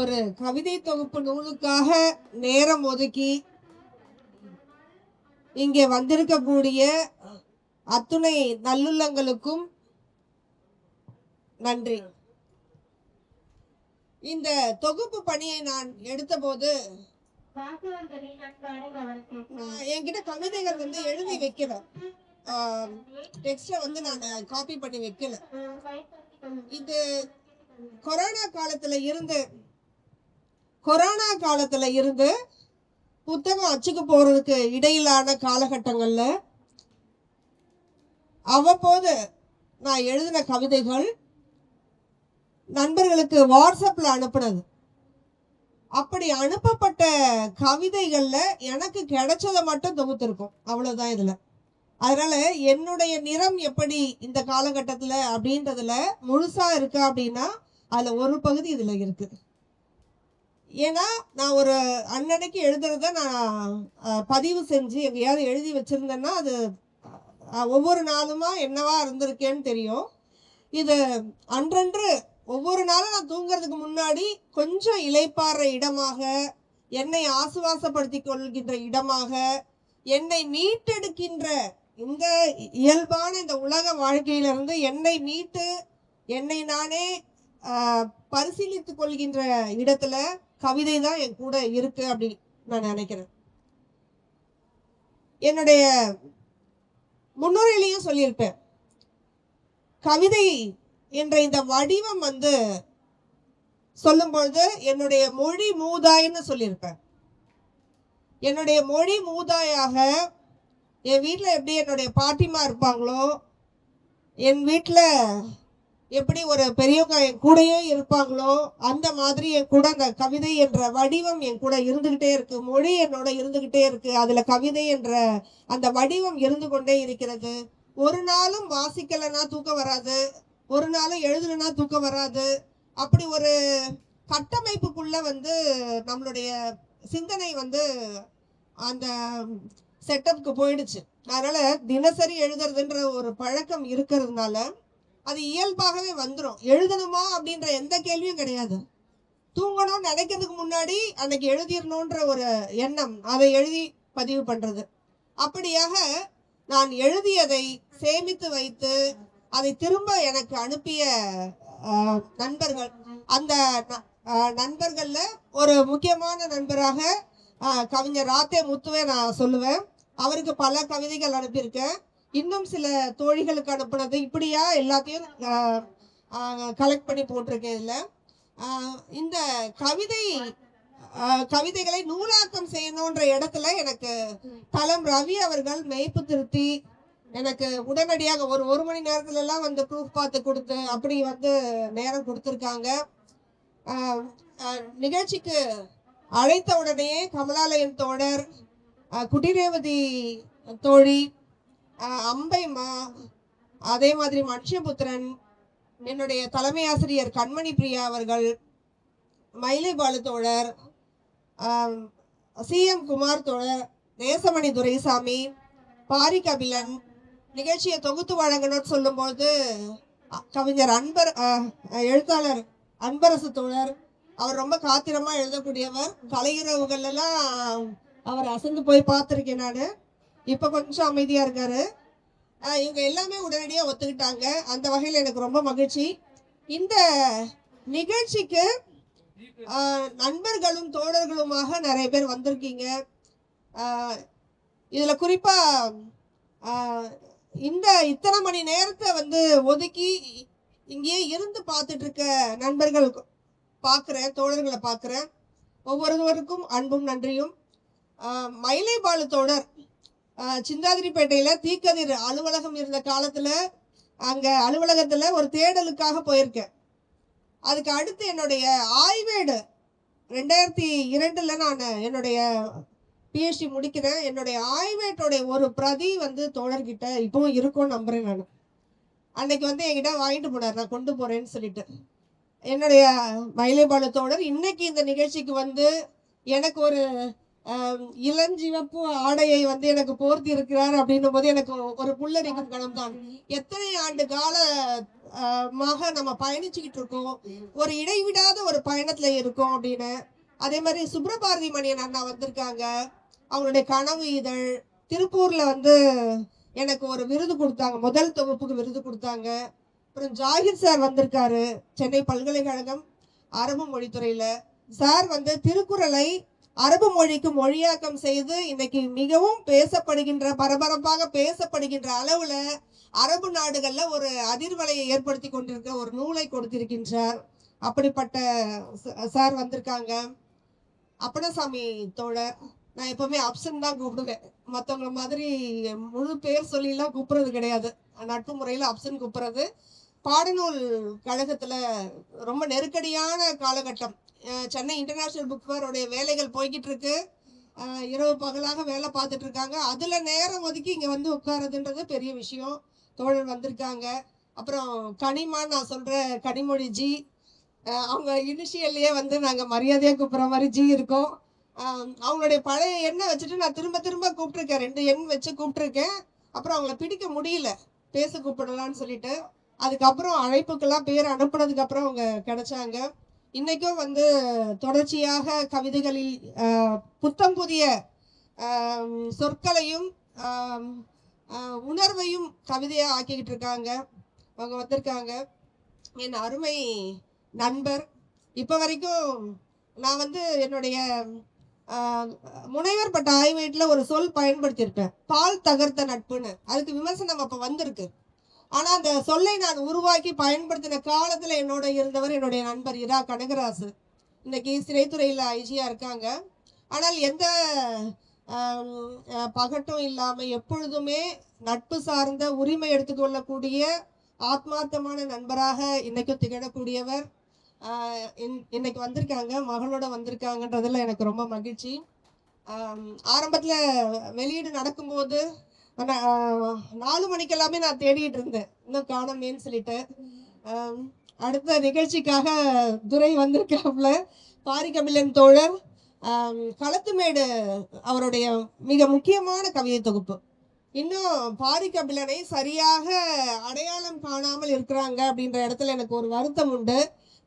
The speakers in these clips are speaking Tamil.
ஒரு கவிதை தொகுப்பு நூலுக்காக நேரம் ஒதுக்கி இங்கே வந்திருக்கக்கூடிய அத்துணை நல்லுள்ளங்களுக்கும் நன்றி. இந்த தொகுப்பு பணியை நான் எடுத்தபோது என்கிட்ட கவிதைகள் வந்து எழுதி வைக்கல. டெக்ஸ்ட வந்து நான் காப்பி பண்ணி வைக்கல. இது கொரோனா காலத்துல இருந்து கொரோனா காலத்தில் இருந்து புத்தகம் அச்சுக்கு போகிறதுக்கு இடையிலான காலகட்டங்களில் அவ்வப்போது நான் எழுதின கவிதைகள் நண்பர்களுக்கு வாட்ஸ்அப்பில் அனுப்புனது. அப்படி அனுப்பப்பட்ட கவிதைகளில் எனக்கு கிடைச்சதை மட்டும் தொகுத்திருக்கும். அவ்வளோதான் இதில். அதனால் என்னுடைய நிறம் எப்படி இந்த காலகட்டத்தில் அப்படின்றதுல முழுசாக இருக்கா அப்படின்னா அதில் ஒரு பகுதி இதில் இருக்குது ஏன்னா நான் ஒரு அன்னன்னைக்கு எழுதுறத நான் பதிவு செஞ்சு எங்கேயாவது எழுதி வச்சுருந்தேன்னா அது ஒவ்வொரு நாளுமா என்னவா இருந்திருக்கேன்னு தெரியும். இது அன்றன்று ஒவ்வொரு நாளும் நான் தூங்குறதுக்கு முன்னாடி கொஞ்சம் இலைப்பாடுற இடமாக என்னை ஆசுவாசப்படுத்திக் கொள்கின்ற இடமாக என்னை மீட்டெடுக்கின்ற இந்த இயல்பான இந்த உலக வாழ்க்கையிலிருந்து என்னை மீட்டு என்னை நானே பரிசீலித்து கொள்கின்ற இடத்துல கவிதை தான் என் கூட இருக்கு அப்படின்னு நான் நினைக்கிறேன். என்னுடைய முன்னுரையிலையும் சொல்லியிருப்பேன். கவிதை என்ற இந்த வடிவம் வந்து சொல்லும்பொழுது என்னுடைய மொழி மூதாயின்னு சொல்லியிருப்பேன். என்னுடைய மொழி மூதாயாக என் வீட்டில் எப்படி என்னுடைய பாட்டிமா இருப்பாங்களோ என் வீட்டில் எப்படி ஒரு பெரியவங்க என் கூடயே இருப்பாங்களோ அந்த மாதிரி என் கூட அந்த கவிதை என்ற வடிவம் என் கூட இருந்துகிட்டே இருக்கு. மொழி என்னோட இருந்துகிட்டே இருக்கு. அதுல கவிதை என்ற அந்த வடிவம் இருந்து கொண்டே இருக்கிறது. ஒரு நாளும் வாசிக்கலைன்னா தூக்கம் வராது. ஒரு நாளும் எழுதலைன்னா தூக்கம் வராது. அப்படி ஒரு கட்டமைப்புக்குள்ள வந்து நம்மளுடைய சிந்தனை வந்து அந்த செட்டப்புக்கு போயிடுச்சு. அதனால தினசரி எழுதுறதுன்ற ஒரு பழக்கம் இருக்கிறதுனால அது இயல்பாகவே வந்துடும் எழுதணுமா அப்படின்ற எந்த கேள்வியும் கிடையாது. தூங்கணும்னு நினைக்கிறதுக்கு முன்னாடி அன்னைக்கு எழுதிடணுன்ற ஒரு எண்ணம் அதை எழுதி பதிவு பண்ணுறது அப்படியாக நான் எழுதியதை சேமித்து வைத்து அதை திரும்ப எனக்கு அனுப்பிய நண்பர்கள் அந்த ந- ஒரு முக்கியமான நண்பராக கவிஞர் ராத்தே முத்துவை நான் சொல்லுவேன். அவருக்கு பல கவிதைகள் அனுப்பியிருக்கேன். இன்னும் சில தோழிகளுக்கு அனுப்புனது. இப்படியா? எல்லாத்தையும் கலெக்ட் பண்ணி போட்டிருக்கேன் இதில். இந்த கவிதை கவிதைகளை நூலாக்கம் செய்யணுன்ற இடத்துல எனக்கு தலம் ரவி அவர்கள் மெய்ப்பு திருத்தி எனக்கு உடனடியாக ஒரு ஒரு மணி நேரத்துல எல்லாம் வந்து ப்ரூஃப் பார்த்து கொடுத்து அப்படி வந்து நேரம் கொடுத்துருக்காங்க. நிகழ்ச்சிக்கு அழைத்த உடனே கமலாலயன் தோழர் குட்டிரேவதி குடிரேவதி தோழி அம்பைமா அதே மாதிரி மனுஷபுத்திரன் என்னுடைய தலைமை ஆசிரியர் கண்மணி பிரியா அவர்கள் மயிலை பாலு தோழர் சிஎம் குமார் தோழர் தேசமணி துரைசாமி பாரி கபிலன் நிகழ்ச்சியை தொகுத்து வழங்கணும்னு சொல்லும்போது கவிஞர் அன்பர் எழுத்தாளர் அன்பரசு தோழர் அவர் ரொம்ப காத்திரமாக எழுதக்கூடியவர். கலையுறவுகள் எல்லாம் அவர் அசந்து போய் பார்த்துருக்கேன் நான். இப்போ கொஞ்சம் அமைதியாக இருக்காரு. இவங்க எல்லாமே உடனடியாக ஒத்துக்கிட்டாங்க. அந்த வகையில் எனக்கு ரொம்ப மகிழ்ச்சி. இந்த நிகழ்ச்சிக்கு நண்பர்களும் தோழர்களுமாக நிறைய பேர் வந்திருக்கீங்க. இதில் குறிப்பாக இந்த இத்தனை மணி நேரத்தை வந்து ஒதுக்கி இங்கேயே இருந்து பார்த்துட்டு இருக்க நண்பர்கள் பார்க்குறேன் தோழர்களை பார்க்குறேன் ஒவ்வொருவருக்கும் அன்பும் நன்றியும். மயிலைபாலு மயிலை பாலு தோழர் சிந்தாதிரிப்பேட்டையில் தீக்கதிர் அலுவலகம் இருந்த காலத்தில் அங்கே அலுவலகத்தில் ஒரு தேடலுக்காக போயிருக்கேன். அதுக்கு அடுத்து என்னுடைய ஆய்வேடு ரெண்டாயிரத்தி இரண்டில் நான் என்னுடைய பிஹெச்டி முடிக்கிறேன். என்னுடைய ஆய்வேட்டோடைய ஒரு பிரதி வந்து தோழர்கிட்ட இப்போவும் இருக்கும் நம்புகிறேன் நான். அன்னைக்கு வந்து என்கிட்ட வாங்கிட்டு போனார் நான் கொண்டு போகிறேன்னு சொல்லிட்டு. என்னுடைய மயிலைபாலு தோழர் இன்னைக்கு இந்த நிகழ்ச்சிக்கு வந்து எனக்கு ஒரு இளஞ்சிவப்பு ஆடையை வந்து எனக்கு போர்த்தி இருக்கிறார் அப்படின்னும் போது எனக்கு ஒரு புல்லரிக்கும் கணம் தான் எத்தனை ஆண்டு கால மாக நம்ம பயணிச்சுக்கிட்டு இருக்கோம். ஒரு இடைவிடாத ஒரு பயணத்துல இருக்கோம் அப்படின்னு. அதே மாதிரி சுப்ரபாரதி மணியன் அண்ணா வந்திருக்காங்க. அவங்களுடைய கனவு இதழ். திருப்பூர்ல வந்து எனக்கு ஒரு விருது கொடுத்தாங்க. முதல் தொகுப்புக்கு விருது கொடுத்தாங்க. அப்புறம் ஜாகிர் சார் வந்திருக்காரு. சென்னை பல்கலைக்கழகம் அரபு மொழித்துறையில. சார் வந்து திருக்குறளை அரபு மொழிக்கு மொழியாக்கம் செய்து இன்னைக்கு மிகவும் பேசப்படுகின்ற பரபரப்பாக பேசப்படுகின்ற அளவுல அரபு நாடுகள்ல ஒரு அதிர்வலையை ஏற்படுத்தி கொண்டிருக்க ஒரு நூலை கொடுத்திருக்கின்றார். அப்படிப்பட்ட சார் வந்திருக்காங்க. அப்பனசாமி தோழர் நான் எப்பவுமே அப்சன் தான் கூப்பிடுவேன். மற்றவங்கள மாதிரி முழு பேர் சொல்லிலாம் கூப்பிடுறது கிடையாது. நட்பு முறையில் அப்சன் கூப்பிடுறது. பாடநூல் கழகத்தில் ரொம்ப நெருக்கடியான காலகட்டம். சென்னை இன்டர்நேஷ்னல் புக் ஃபேருடைய வேலைகள் போய்கிட்டு இருக்கு இரவு பகலாக வேலை பார்த்துட்டு இருக்காங்க அதில் நேரம் ஒதுக்கி இங்கே வந்து உட்காருதுன்றது பெரிய விஷயம். தோழர் வந்திருக்காங்க. அப்புறம் கனிமான்னு நான் சொல்கிற கனிமொழி ஜி. அவங்க இனிஷியல்லையே வந்து நாங்கள் மரியாதையாக கூப்பிட்ற மாதிரி ஜி இருக்கோம். அவங்களுடைய பழைய எண்ணை வச்சுட்டு நான் திரும்ப திரும்ப கூப்பிட்ருக்கேன் ரெண்டு எண் வச்சு கூப்பிட்ருக்கேன் அப்புறம் அவங்கள பிடிக்க முடியல. பேச கூப்பிடலான்னு சொல்லிட்டு. அதுக்கப்புறம் அழைப்புக்கெல்லாம் பேர் அனுப்புனதுக்கு அப்புறம் அவங்க கிடைச்சாங்க. இன்றைக்கும் வந்து தொடர்ச்சியாக கவிதைகளில் புத்தம் புதிய சொற்களையும் உணர்வையும் கவிதையாக ஆக்கிக்கிட்டு இருக்காங்க. அவங்க வந்திருக்காங்க. என் அருமை நண்பர். இப்போ வரைக்கும் நான் வந்து என்னுடைய முனைவர் பட்ட ஆய்வீட்டில் ஒரு சொல் பயன்படுத்தியிருப்பேன். பால் தகர்த்த நட்புன்னு. அதுக்கு விமர்சனம் அப்போ வந்திருக்கு. ஆனால் அந்த சொல்லை நான் உருவாக்கி பயன்படுத்தின காலத்தில் என்னோட இருந்தவர் என்னுடைய நண்பர் இரா கனகராசு. இன்னைக்கு சிறைத்துறையில் ஐஜியாக இருக்காங்க. ஆனால் எந்த பகட்டும் இல்லாமல் எப்பொழுதுமே நட்பு சார்ந்த உரிமை எடுத்துக்கொள்ளக்கூடிய ஆத்மார்த்தமான நண்பராக இன்னைக்கும் திகழக்கூடியவர் இன்- இன்னைக்கு வந்திருக்காங்க. மகளோட வந்திருக்காங்கன்றதுல எனக்கு ரொம்ப மகிழ்ச்சி. ஆரம்பத்தில் வெளியீடு நடக்கும்போது நாலு மணிக்கு நாலு மணிக்கெல்லாமே நான் தேடிட்டு இருந்தேன். இன்னும் காணமேன்னு சொல்லிட்டு. அடுத்த நிகழ்ச்சிக்காக துரை வந்திருக்காப்புல பாரிகமிலன் தோழர் களத்துமேடு அவருடைய மிக முக்கியமான கவிதை தொகுப்பு. இன்னும் பாரிகபிலனை சரியாக அடையாளம் காணாமல் இருக்கிறாங்க அப்படின்ற இடத்துல எனக்கு ஒரு வருத்தம் உண்டு.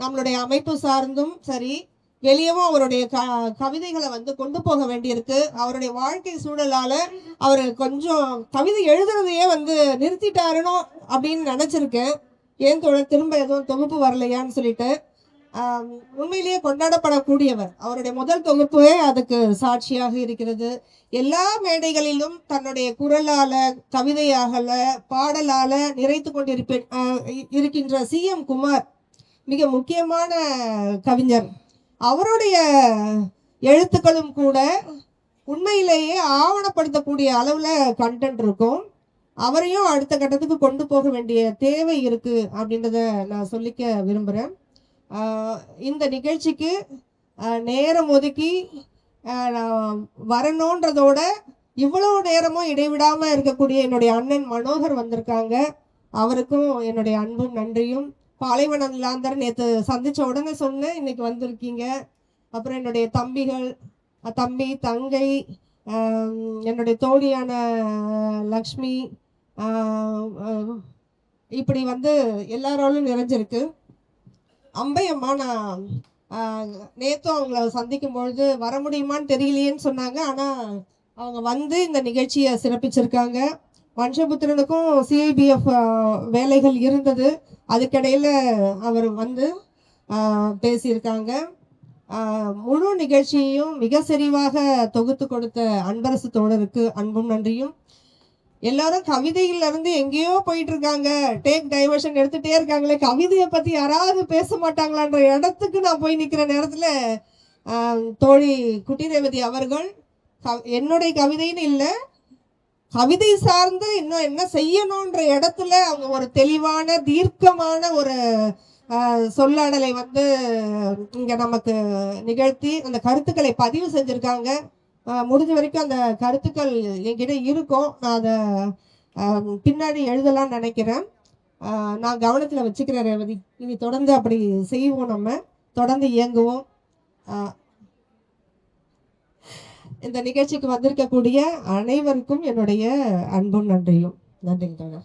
நம்மளுடைய அமைப்பு சார்ந்தும் சரி வெளியவும் அவருடைய க கவிதைகளை வந்து கொண்டு போக வேண்டியிருக்கு. அவருடைய வாழ்க்கை சூழலால அவர் கொஞ்சம் கவிதை எழுதுறதையே வந்து நிறுத்திட்டாருனோ அப்படின்னு நினைச்சிருக்கேன் ஏன் தொடர் திரும்ப எதுவும் தொகுப்பு வரலையான்னு சொல்லிட்டு. உண்மையிலேயே கொண்டாடப்படக்கூடியவர். அவருடைய முதல் தொகுப்பே அதுக்கு சாட்சியாக இருக்கிறது. எல்லா மேடைகளிலும் தன்னுடைய குரலால கவிதையாகல பாடலால நிறைத்து கொண்டிருப்பேன் இ- இருக்கின்ற சி எம் குமார் மிக முக்கியமான கவிஞர். அவருடைய எழுத்துக்களும் கூட உண்மையிலேயே ஆவணப்படுத்தக்கூடிய அளவில் கண்டென்ட் இருக்கும். அவரையும் அடுத்த கட்டத்துக்கு கொண்டு போக வேண்டிய தேவை இருக்குது அப்படின்றத நான் சொல்லிக்க விரும்புகிறேன் இந்த நிகழ்ச்சிக்கு நேரம் ஒதுக்கி நான் வரணுன்றதோட இவ்வளவு நேரமும் இடைவிடாமல் இருக்கக்கூடிய என்னுடைய அண்ணன் மனோகர் வந்திருக்காங்க. அவருக்கும் என்னுடைய அன்பும் நன்றியும். பாலைவனம் லாந்தர் நேற்று சந்திச்ச உடனே சொன்னேன். இன்னைக்கு வந்திருக்கீங்க. அப்புறம் என்னுடைய தம்பிகள் தம்பி தங்கை என்னுடைய தோழியான லக்ஷ்மி இப்படி வந்து எல்லாரோடும் நிறைஞ்சிருக்கு. அம்பையம்மா நான் நேற்றும் அவங்கள சந்திக்கும் பொழுது வர முடியுமான்னு தெரியலையேன்னு சொன்னாங்க. ஆனால் அவங்க வந்து இந்த நிகழ்ச்சியை சிறப்பிச்சிருக்காங்க. மனுஷபுத்திரனுக்கும் சிஐபிஎஃப் வேலைகள் இருந்தது. அதுக்கிடையில் அவர் வந்து பேசியிருக்காங்க. முழு நிகழ்ச்சியையும் மிக செறிவாக தொகுத்து கொடுத்த அன்பரசு தோழருக்கு அன்பும் நன்றியும். எல்லாரும் கவிதையிலிருந்து எங்கேயோ போயிட்டு இருக்காங்க டேக் டைவர்ஷன் எடுத்துகிட்டே இருக்காங்களே. கவிதையை பற்றி யாராவது பேச மாட்டாங்களான்ற இடத்துக்கு நான் போய் நிற்கிற நேரத்தில் தோழி குட்டி ரேவதி அவர்கள் க- என்னுடைய கவிதைன்னு இல்லை கவிதை சார்ந்து இன்னும் என்ன செய்யணுன்ற இடத்துல அவங்க ஒரு தெளிவான தீர்க்கமான ஒரு சொல்லாடலை வந்து இங்க நமக்கு நிகழ்த்தி அந்த கருத்துக்களை பதிவு செஞ்சிருக்காங்க. முடிஞ்ச வரைக்கும் அந்த கருத்துக்கள் என்கிட்ட இருக்கும். நான் அதை பின்னாடி எழுதலாம்னு நினைக்கிறேன். நான் கவனத்தில் வச்சுக்கிறேன் ரேவதி. இனி தொடர்ந்து அப்படி செய்வோம் நம்ம. தொடர்ந்து இயங்குவோம். இந்த நிகழ்ச்சிக்கு வந்திருக்கக்கூடிய அனைவருக்கும் என்னுடைய அன்பும் நன்றியும். நன்றிங்க